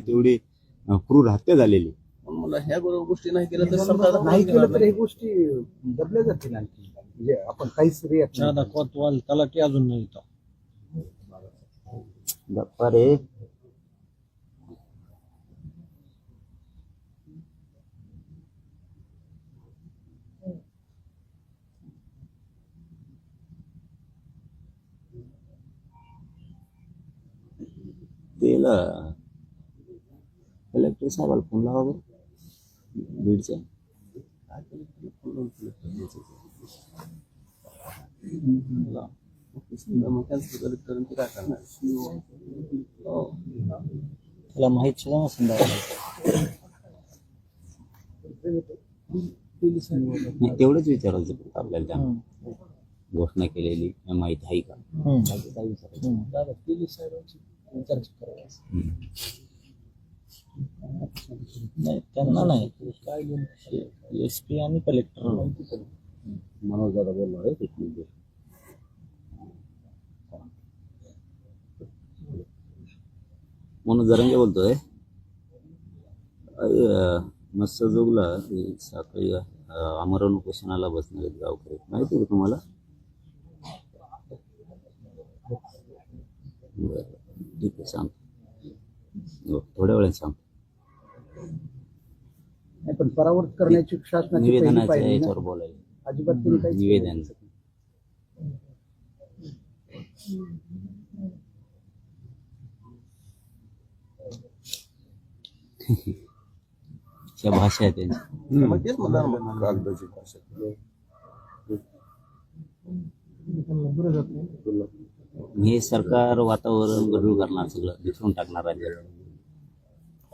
अं, क्रूर हत्या झालेली. पण मला ह्या बरोबर गोष्टी नाही केल्या तर सरकार नाही केलं तर हे गोष्टी बदल्या जातील आणखी. म्हणजे आपण काहीच रिॲक्शन शहादा कोतवाल त्याला की अजून नाही गप्पा रे तेला कलेक्टर साहेबाला फोन लावा बरं बीडच्या काय फोन लावून केलं पाहिजे. मला समजा मग ते काय करणार हो. त्याला माहीत सुद्धा नसेल दादा. तेवढंच विचारायचं फक्त आपल्याला त्यांना घोषणा केलेली माहिती आहे का काय विचारायचं हम्म. दादा पोलीस साहेबांची चर्चा करायची हम्म. नाही त्यांना नाही. एस पी आणि कलेक्टर मनोज दादा बोलणार आहे? तिथली मनोज जरांगे बोलतोय. मस्त जोगला साखळी अमरण उपोषणाला बसणार आहेत गावकरी. माहिती आहे तुम्हाला? बरं ठीक आहे सांगतो हो, थोड्या वेळाने सांगतो परावर्त करण्याची शासनाची पहिली निवेदनाच्या पायरी ना. याच्यावर बोलायला अजिबात त्यांनी काहीच केलं नाही. निवेदन त्या भाषा आहे त्यांची. मग तेच म्हणणार मग कागदाची भाषा हे सरकार वातावरण गढूळ करणार सगळं बिथरून टाकणार राज्यात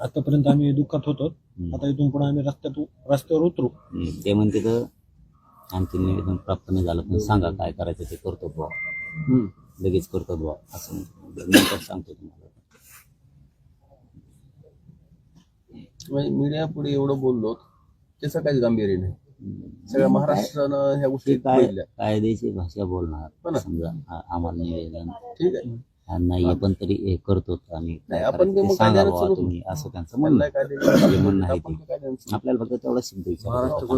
आतापर्यंत आम्ही दुःखात होतो. आता इथून पुढे आम्ही रस्त्यात रस्त्यावर उतरू. ते म्हणते तर आणखी निवेदन प्राप्त नाही झालं पण सांगा काय करायचं ते करतो बुवा. लगेच करतो बुवा असं. नंतर सांगतो तुम्हाला. मीडिया पुढे एवढं बोललो त्याचं काहीच गांभीर्य नाही सगळ्या महाराष्ट्रानं ह्या गोष्टी काय कायदेशीर भाषा हो बोलणार ना. समजा आम्हाला निवेदन. ठीक आहे. हा, नाही पण तरी हे करतो आम्ही नाही, आपण तुम्ही असं त्यांचं म्हणणं आहे. म्हणणं? आपल्याला फक्त तेवढा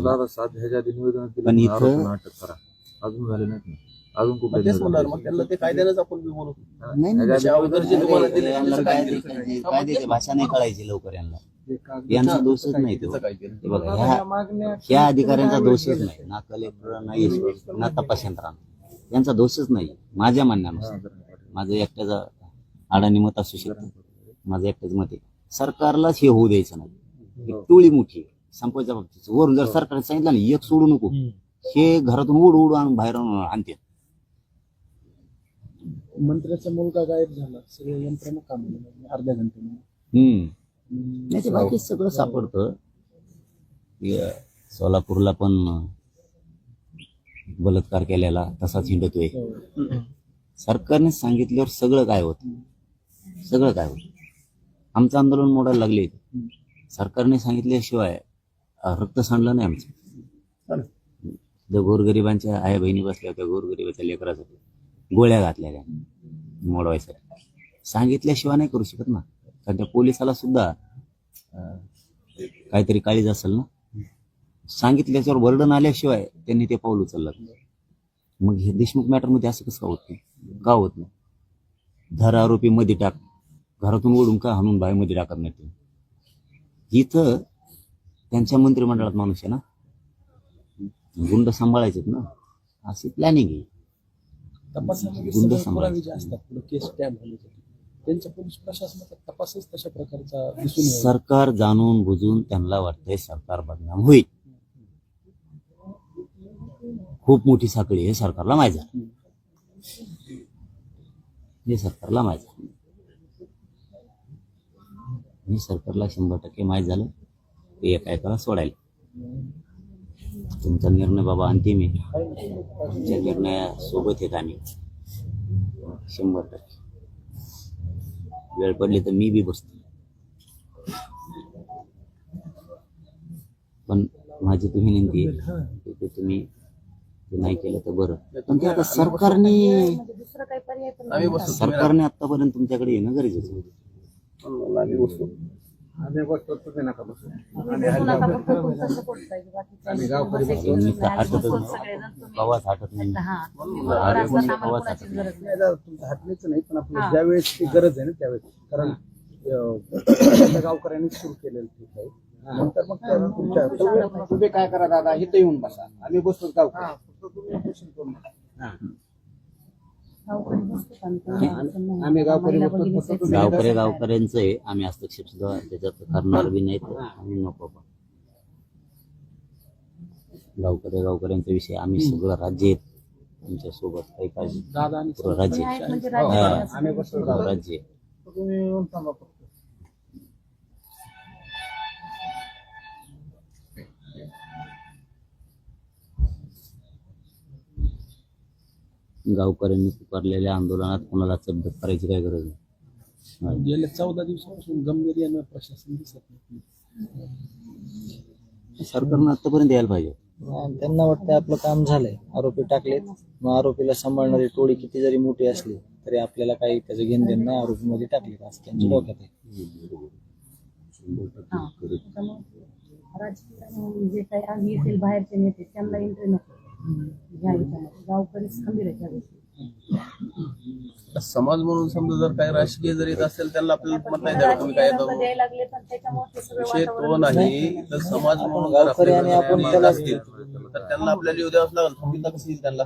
दादा सात ह्याच्या निवेदन दिलं पण इथं- आरोपींना अटक करा. अजून झाले नाहीत ना. अजून मग कुठे तेच म्हणणार मग त्यांना ते कायद्यानंच आपण बी बोलू नाही नाही त्याच्या अगोदर जे तुम्हाला दिले यांना त्याचं काय कायदे- केलं? कायद्याची भाषा नाही कळायची लवकर यांना. यांचा दोषच नाही तो. हे बघा ह्या अधिकाऱ्यांचा दोषच नाही. ना कलेक्टर ना एस ना तपास यंत्रणा. यांचा दोषच नाही. माझ्या म्हणण्यानुसार. माझं एकट्याचा अडाणी मत असू शकतं. माझं एकट्याच मत आहे. सरकारलाच हे होऊ द्यायचं नाही. एक टोळी मोठी आहे. संपवायच्या बाबतीत. वरून जर सरकारने सांगितलं ना एक सोडू नको हे घरातून उड उड आणून बाहेर आणून आणते. मंत्र्याचा मुलगा गायब झाला. सगळे यंत्रणा काम केलं. अर्ध्या ते बाकी सगळं सापडतं. हे सोलापूरला पण बलात्कार केलेला तसाच हिंडतोय. सरकारने सांगितल्यावर सगळं काय होत? सगळं काय होत? आमचं आंदोलन मोडायला लागले सरकारने सांगितल्याशिवाय रक्त सांडलं नाही आमचं. त्या गोरगरिबांच्या आया बहिणी बसल्या होत्या गोरगरिबाच्या लेकरासाठी गोळ्या घातल्या त्या. मोडवायसाठी. सांगितल्याशिवाय नाही करू शकत ना. कारण त्या पोलिसाला सुद्धा काहीतरी काळीज असेल ना. सांगितल्याच्यावर वर्डन आल्याशिवाय त्यांनी ते पाऊल उचललं. मग हे देशमुख मॅटरमध्ये असं कसं का होत नाही? का होत नाही? धर आरोपी मध्ये टाक. घरातून ओढून का हाणून बाहेरमध्ये टाकत नाही ते? इथं त्यांच्या मंत्रिमंडळात माणूस आहे ना? गुंड सांभाळायचेत ना? अशी प्लॅनिंग आहे. गुंड येईल. सरकार जाणून बुजून त्यांना वाटतंय सरकार बदनाम होईल. खूप मोठी साखळी हे सरकारला माहीत झालं हे सरकारला माहीत झालं हे सरकारला शंभर टक्के माहीत झालं. ते एका एकाला सोडायला. तुमचा निर्णय बाबा अंतिम आहे. तुमच्या निर्णयासोबत आहेत आम्ही. शंभर टक्के. वेळ पडली तर मी बी बसतो. पण माझी तुम्ही विनंती आहे की तुम्ही ते नाही केलं तर बरं पण ते आता सरकारने दुसरं काही पर्याय पण आम्ही बसतो सरकारने आतापर्यंत तुमच्याकडे येणं गरजेचं आहे. आम्ही बसतो आम्ही बसतो तुम्ही नका बसू नका फक्त तुमचा support पाहिजे. बाकीचं बसायची मी गरज तर नाही. हटतच हटत हा. कोणाचीच गरज नाही. नाही दादा, तुमचं हटण्याच नाही पण आपल्याला हा. ज्या वेळेस ती गरज आहे ना त्यावेळेस कारण अं, गावकऱ्यांनी सुरू केलेलं ठीक आहे नंतर मग त्या पुढच्या- तुम्ही काय करा दादा इथं येऊन बसा आम्ही बसतो गाव गावकरी आम्ही, नाही. आम्ही गावकरी गावकऱ्यांचं आहे. आम्ही हस्तक्षेप सुद्धा त्याच्यात करणार बी नाहीत. आणि नको पण गावकरी गावकऱ्यांचा विषय आम्ही सगळं राज्य आहेत आमच्यासोबत काही काळजी दादा आणि पुरं राज्य गावकऱ्यांनी पुकारलेल्या आंदोलनात कोणाला चब्बत करायची काय गरज नाही. गेल्या चौदा दिवसापासून गंभीर यानं प्रशासन दिसत नाही. सरकारनं आतापर्यंत यायला पाहिजे. त्यांना वाटतं आपलं काम झालंय. आरोपी टाकलेत. मग आरोपीला सांभाळणारी टोळी किती जरी मोठी असली तरी आपल्याला काही त्याचं घेण देण नाही. आरोपी मध्ये टाकले असं त्यांच्या डोक्यात आहे. जे काही आम्ही बाहेरचे नेते त्यांना एंट्री नको. ह्या ह्याच्यामध्ये गावकरीच खंबीर आहे त्या गोष्टी समाज म्हणून समजा जर काही राजकीय जर येत असेल त्यांना आपल्याला मत नाही द्यावं तुम्ही काय येतो तर विषय तो नाही तर समाज म्हणून जर आपल्याला असतील. तर त्यांना आपल्याला येऊ द्यावंच लागेल. थांबिता कसं येईल त्यांना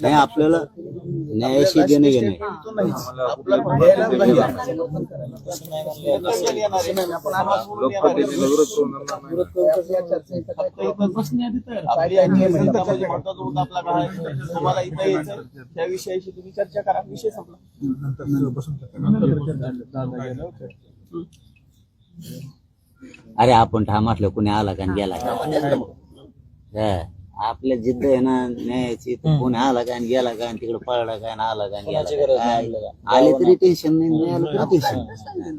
नाही. आपल्याला न्यायाशी देणे घेणे. आपल्याला द्यायला पाहिजे. लोकप्रतिनिधीला विरोध करून आणणार नाही. आपली आजी आहे, संतांमध्ये म्हणतात, "उद आपला काय आहे, आम्हाला इथं यायचं त्या विषयाशी तुम्ही चर्चा करा विषय संपला अरे आपण ठाम असलं कोणी आला का आणि गेला का. आपल्या जिद्द आहे ना न्यायाची. तर कोणी आला का आणि गेला का आणि तिकडे पळला का आणि आला का आणि गेला कोणाची का. गरज नाही काय? आपल्याला. आले तरी टेन्शन नाही नाही आलं तरी टेन्शन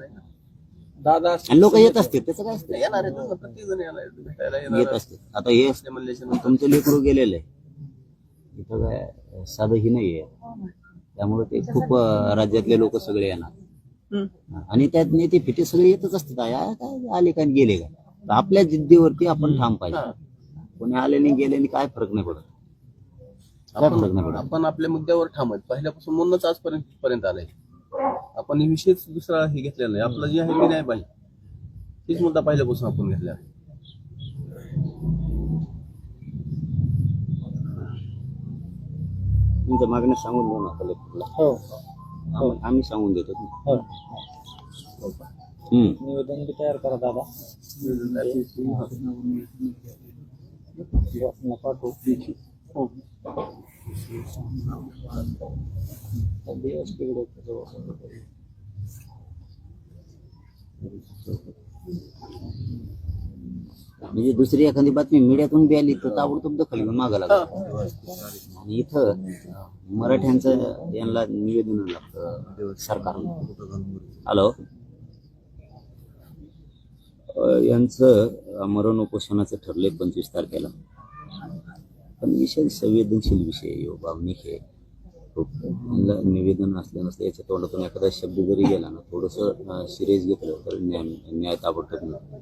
दादा आणि लोक येत असते त्याचं काय असतं? येणार आहे तसं प्रत्येक जण येणार आहे. भेटायला येणार येत आहे. असते आता हे ते म्हणल्याच्या नंतर तुमचं लेकरू गेलेलं. आहे इथं काय साधं ही नाहीये. त्यामुळे ते खूप अं, राज्यातले लोक सगळे येणार. आणि त्यात नेते फिटे सगळे येतच असतात. आ, काय आले का आणि गेले का? तर आपल्या जिद्दीवरती आपण ठाम पाहिजे. कोणी आले नाही गेले नाही काय फरक नाही पडत. काय फरक नाही आपण पडत. आपण आपल्या मुद्द्यावर ठाम आहेत पहिल्यापासून म्हणूनच आजपर्यंत पर्यंत आलाय. आपण हे विषयच दुसरा हे घेतलेला नाही. आपलं जे आहे ते नाही पाहिजे तीच मुद्दा पहिल्यापासून आपण घेतला आहे. तुमच्या मागण्या सांगून देऊ ना कलेक्टरला हो. आम्ही- आम्ही सांगून देतो. हो. हम्म. निवेदन बी तयार करा दादा. वासना पाठवू हो. म्हणजे दुसरी एखादी बातमी मीडियातून बी आली तर ताबडतोब दखल घेऊन मागा लागला आणि इथं मराठ्यांचं यांना निवेदन लागतं सरकार हॅलो यांचं मरण उपोषणाचं ठरलंय पंचवीस तारखेला. पण विषय संवेदनशील विषय आहे हो, भावनिक आहे. खूप निवेदन असल्या नसलं याच्या तोंडातून एखादा शब्द जरी गेला ना थोडंसं सिरियस घेतलं तर न्याय न्याय ताबडतोब मिळतो.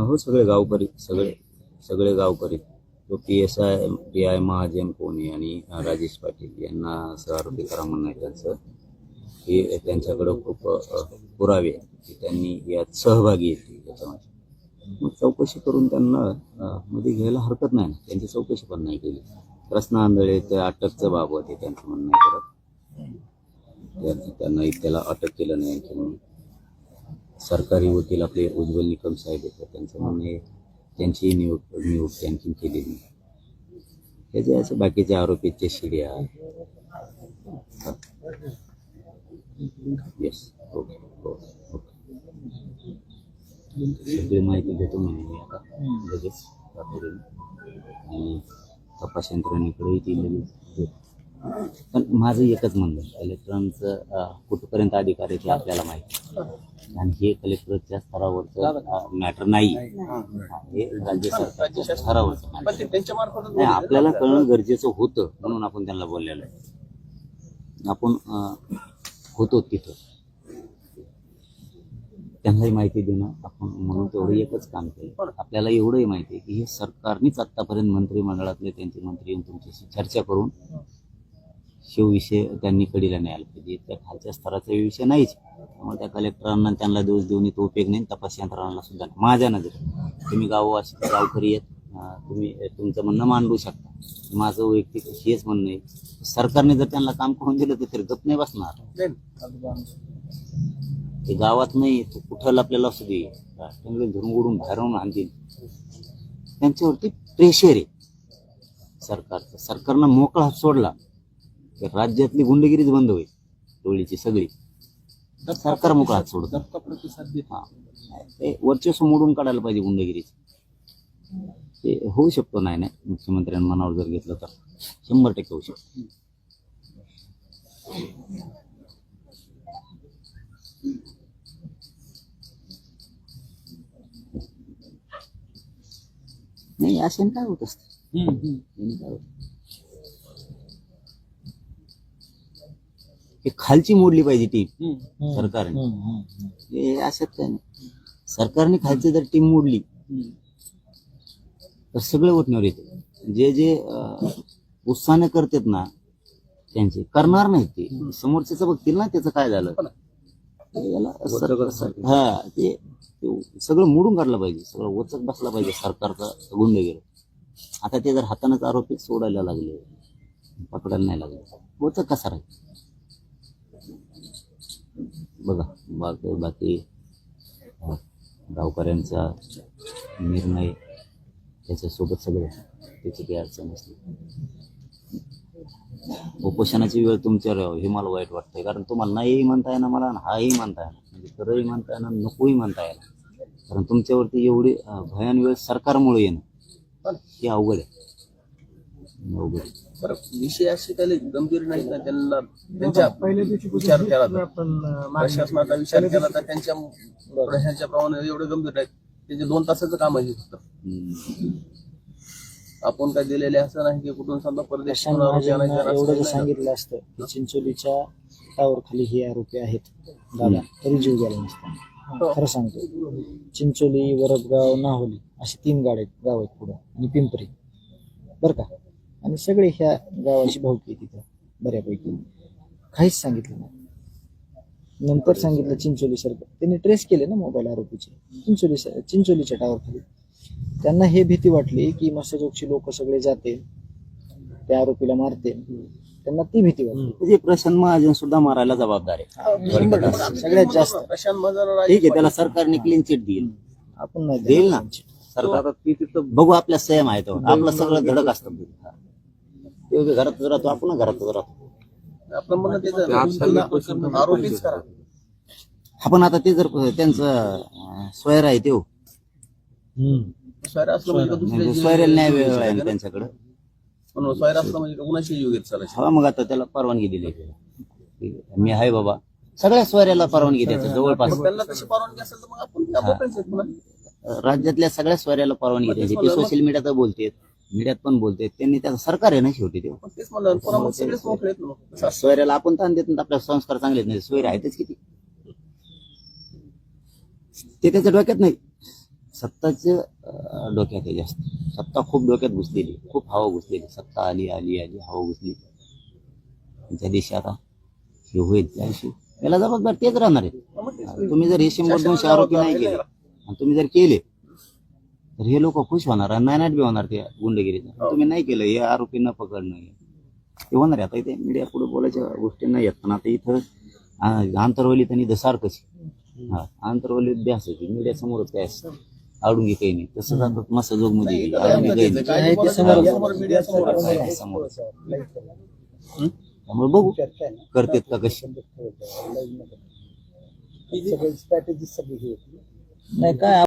हो सगळे गावकरी सगळे सगळे गावकरी. तो P S I P I Mahajan कोणी आणि राजेश पाटील यांना असं करा म्हणणं आहे त्यांचं. हे त्यांच्याकडं खूप पुरावे की त्यांनी यात सहभागी येतील त्याच्यामध्ये मग चौकशी करून त्यांना मध्ये घ्यायला हरकत नाही ना. त्यांची चौकशी पण नाही केली. प्रश्न आंधळे त्या अटकचं बाबत आहे त्यांचं म्हणणं आहे करत त्यांना त्याला अटक केलं नाही आणखी म्हणून. सरकारी वकील आपले उज्ज्वल निकम साहेब येतात त्यांचं म्हणणं आहे त्यांची नियुक्त नियुक्ती आणखी केलेली नाही त्याचे असे बाकीचे आरोपीचे शिड्या येस ओके हो ओके सगळी माहिती देतो म्हणे मी आता लगेच तातडीने आणि तपास यंत्रणेकडेही ती लगेच देतो पण माझं एकच म्हणणं आहे, कलेक्टरांचं कुठपर्यंत अधिकार आहे ते आपल्याला माहिती आहे. आणि हे कलेक्टरच्या स्तरावरचं मॅटर नाही. हा, राज्य सरकारच्या स्तरावरचं नाही आपल्याला कळणं गरजेचं होतं म्हणून आपण त्यांना बोललेलं आहे. आपण होतो तिथं. त्यांनाही माहिती देणं आपण म्हणून तेवढं एकच काम केलं. आपल्याला एवढंही माहिती आहे की हे सरकारनेच आतापर्यंत मंत्रिमंडळातले त्यांचे मंत्री येऊन तुमच्याशी चर्चा करून शिवविषय त्यांनी कडीला न्यायला पाहिजे त्या खालच्या स्तराचा विषय नाहीच. त्यामुळे त्या कलेक्टरांना त्यांना दोष देऊन इथं उपयोग नाही. तपास यंत्रणांना सुद्धा नाही. माझ्या नजरेत. तुम्ही गाववासी गावकरी आहेत. तुम्ही तुमचं म्हणणं मांडू शकता. माझं वैयक्तिक हेच म्हणणं आहे. सरकारने जर त्यांना काम करून दिलं तर ते गप नाही बसणार. ते गावात नाही तो कुठं आपल्याला असू दे. धरून उडून बाहेरून आणतील. त्यांच्यावरती प्रेशर आहे. सरकारचं. सरकारनं मोकळा हात सोडला. तर राज्यातली गुंडगिरीच बंद होईल टोळीची सगळी. तर सरकार मोकळा हात सोडत. दत्ता प्रतिसाद देत. हा. ते वर्चस्व मोडून काढायला पाहिजे गुंडगिरीचं. ते होऊ शकतो नाही नाही. मुख्यमंत्र्यांनी मनावर जर घेतलं तर शंभर टक्के होऊ शकतो. नाही असे काय होत असतं? काय होतं? हे खालची मोडली पाहिजे टीम सरकारने. हम्म, हम्म, हम्म. हे असं काय नाही सरकारने खालची जर टीम मोडली तर सगळे वटण्यावर येते जे जे उत्साहाने करतात ना त्यांचे. करणार नाहीत ते. समोरच्याच बघतील ना त्याचं काय झालं. हा ते सगळं मोडून काढलं पाहिजे. सगळं वचक बसला पाहिजे सरकारचा गुंड गेलं. आता ते जर हातानेच आरोपी सोडायला लागले पकडायला नाही लागले वचक कसा राहील? बघा बाकी बाकी गावकऱ्यांचा निर्णय त्याच्यासोबत सगळं त्याची काही अडचण असते उपोषणाची वेळ तुमच्यावर यावं हे मला वाईट वाटतंय. कारण तुम्हाला नाहीही म्हणता येणार मला आणि हाही म्हणता येणार. म्हणजे खरंही म्हणता येणार नकोही म्हणता येणार. कारण तुमच्यावरती एवढी भयान वेळ सरकारमुळे येणं हे अवघड आहे. अवघड आहे. बरं विषय असे काही गंभीर नाही ना त्यांना त्यांच्या पहिल्या दिवशी विचार केला तर. प्रशासनाचा विचार केला तर त्यांच्या प्रशासनाच्या प्रमाणे एवढे गंभीर नाही त्याचे दोन तासाचं काम आहे फक्त. आपण काय दिलेले असं नाही की कुठून समजा परदेश एवढं जर सांगितलं असतं की चिंचोलीच्या टावर खाली हे आरोपी आहेत. दादा तरी जीव गेला नसता. खरं सांगतो. चिंचोली वरदगाव नाहोली असे तीन गाड आहेत गाव आहेत पुढं. आणि पिंपरी. बरं का? आणि सगळे ह्या गावाची आहे तिथं बऱ्यापैकी. काहीच सांगितलं नाही. नंतर सांगितलं चिंचोली सरकार त्यांनी ट्रेस केले ना मोबाईल आरोपीचे. चिंचोली चिंचोलीच्या टावर खाली. त्यांना हे भीती वाटली की मस्सजोगची लोक सगळे जाते त्या आरोपीला मारते त्यांना ती भीती वाटली. म्हणजे प्रशांत महाजन सुद्धा मारायला जबाबदार आहे. सगळ्यात जास्त. प्रशांत मजाला ठीक आहे त्याला सरकारने क्लीन चिट देईल. आपण नाही देईल ना? सरकार ती तिथं बघू आपल्या संयम आहे तो आपलं सगळं धडक असतं. ते घरातच राहतो आपण घरातच राहतो. आपलं म्हणणं तेच आहे ना, आरोपीच करा. आपण आता ते जर त्यांचं अं, स्वैर आहे ते हो. स्वैर असलं म्हणजे का दुसऱ्या म्हणजे स्वैराला न्याय वेळ आहे ना त्यांच्याकडे. पण स्वैर असलं म्हणजे का कुणाशी जीव घेत चालायचं? हा मग आता त्याला परवानगी दिली. मी आहे बाबा. सगळ्या स्वैराला परवानगी द्यायचं जवळपास. मग त्यांना तशी परवानगी असेल तर मग आपण त्या राज्यातल्या सगळ्या स्वैराला परवानगी द्यायची. ते सोशल मीडियात बोलतेत. मीडियात पण बोलतेत त्यांनी त्याचं सरकार आहे ना शेवटी ते. पण तेच म्हणलं पुन्हा मग सगळेच मोकळे आहेत ना असं स्वैराला आपण ताण देत नाही आपल्या संस्कार चांगले नाही स्वैर आहेतच किती. ते त्याच्या डोक्यात नाही. सत्ताच्या अं, डोक्यात आहे जास्त. सत्ता खूप डोक्यात घुसलेली खूप हवा घुसलेली सत्ता आली आली आली हवा घुसली ज्या दिवशी आता हे होईल त्या दिवशी याला जबाबदार तेच राहणार आहे तुम्ही जर हे शंभर दोनशे आरोपी नाही केले आणि तुम्ही जर केले तर हे लोक खुश होणार आणि नायनाट बी होणार ते गुंडगिरीचं. तुम्ही नाही केलं हे आरोपी न पकडणं हे. ते होणार आहे. आता इथे मीडिया पुढे बोलायच्या गोष्टी नाही आहेत. पण आता इथं आंतरवली त्यांनी दसार कशी हा आंतरवली द्या असायची मीडिया समोरच काय असतं? आवडून घे काही नाही तसं जातात मस्त जोगमध्ये समोर- त्यामुळे बघू. करतेत का कशी? सगळी स्ट्रॅटेजी सगळी ही नाही काय